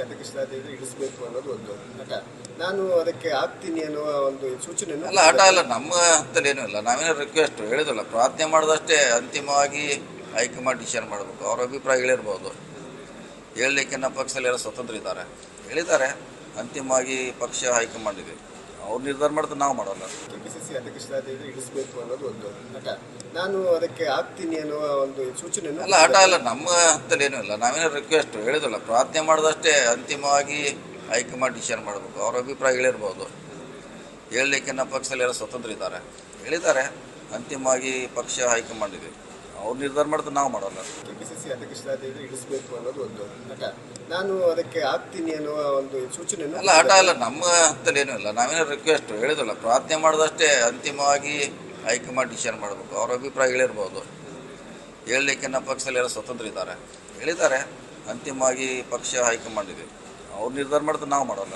ಇದ್ರೆ ಇಳಿಸ್ಬೇಕು ಅನ್ನೋದು ಒಂದು ನಾನು ಅದಕ್ಕೆ ಆಗ್ತೀನಿ ಅನ್ನುವ ಒಂದು ಸೂಚನೆ ಅಲ್ಲ ಹಠ ಅಲ್ಲ ನಮ್ಮ ಹತ್ತಲ್ಲಿ ಏನೂ ಇಲ್ಲ. ನಾವೇನೋ ರಿಕ್ವೆಸ್ಟ್ ಹೇಳಿದಲ್ಲ ಪ್ರಾರ್ಥನೆ ಮಾಡಿದಷ್ಟೇ ಅಂತಿಮವಾಗಿ ಹೈಕಮಾಂಡ್ ಡಿಸಿಷನ್ ಮಾಡಬೇಕು. ಅವ್ರ ಅಭಿಪ್ರಾಯ ಹೇಳಿರ್ಬೋದು. ಹೇಳಲಿಕ್ಕೆ ನಮ್ಮ ಪಕ್ಷದಲ್ಲಿ ಎಲ್ಲ ಸ್ವತಂತ್ರ ಇದ್ದಾರೆ. ಹೇಳಿದ್ದಾರೆ. ಅಂತಿಮವಾಗಿ ಪಕ್ಷ ಹೈಕಮಾಂಡ್ ಇದೆ. ಅವ್ರು ನಿರ್ಧಾರ ಮಾಡಿದ್ರೆ ನಾವು ಮಾಡೋಲ್ಲ. ಕೆಪಿಸಿಸಿ ಸಿ ಇದ್ರೆ ಇಳಿಸ್ಬೇಕು ಅನ್ನೋದು ಒಂದು ಹಠ. ನಾನು ಅದಕ್ಕೆ ಆಗ್ತೀನಿ ಅನ್ನುವ ಒಂದು ಸೂಚನೆ ಅಲ್ಲ ಹಠ ಅಲ್ಲ ನಮ್ಮ ಹತ್ತಲ್ಲಿ ಏನೂ ಇಲ್ಲ. ನಾವೇನು ರಿಕ್ವೆಸ್ಟ್ ಹೇಳಿದಲ್ಲ ಪ್ರಾರ್ಥನೆ ಮಾಡಿದಷ್ಟೇ ಅಂತಿಮವಾಗಿ ಹೈಕಮಾಂಡ್ ಡಿಸಿಷನ್ ಮಾಡಬೇಕು. ಅವ್ರ ಅಭಿಪ್ರಾಯ ಹೇಳಿರ್ಬೋದು. ಹೇಳಲಿಕ್ಕೆ ನಮ್ಮ ಪಕ್ಷದಲ್ಲಿ ಎಲ್ಲ ಸ್ವತಂತ್ರ ಇದ್ದಾರೆ. ಹೇಳಿದ್ದಾರೆ. ಅಂತಿಮವಾಗಿ ಪಕ್ಷ ಹೈಕಮಾಂಡ್ ಇದೆ. ಅವ್ರು ನಿರ್ಧಾರ ಮಾಡಿದ್ರೆ ನಾವು ಮಾಡೋಲ್ಲ. ಕೆಪಿಸಿಸಿ ಅಧ್ಯಕ್ಷ ಇಳಿಸಬೇಕು ಇಳಿಸ್ಬೇಕು ಅನ್ನೋದು ಒಂದು ಹಠ. ನಾನು ಅದಕ್ಕೆ ಆಗ್ತೀನಿ ಅನ್ನುವ ಒಂದು ಸೂಚನೆ ಅಲ್ಲ ಹಠ ಅಲ್ಲ ನಮ್ಮ ಹತ್ತಲ್ಲಿ ಏನೂ ಇಲ್ಲ. ನಾವೇನೋ ರಿಕ್ವೆಸ್ಟ್ ಹೇಳಿದಲ್ಲ ಪ್ರಾರ್ಥನೆ ಮಾಡಿದಷ್ಟೇ ಅಂತಿಮವಾಗಿ ಹೈಕಮಾಂಡ್ ಡಿಸಿಷನ್ ಮಾಡಬೇಕು. ಅವ್ರ ಅಭಿಪ್ರಾಯ ಹೇಳಿರ್ಬೋದು. ಹೇಳಲಿಕ್ಕೆ ನಮ್ಮ ಪಕ್ಷದಲ್ಲಿ ಎಲ್ಲ ಸ್ವತಂತ್ರ ಇದ್ದಾರೆ. ಹೇಳಿದ್ದಾರೆ. ಅಂತಿಮವಾಗಿ ಪಕ್ಷ ಹೈಕಮಾಂಡ್ ಇದೆ. ಅವ್ರು ನಿರ್ಧಾರ ಮಾಡ್ತಾರೆ ನಾವು ಮಾಡೋಲ್ಲ.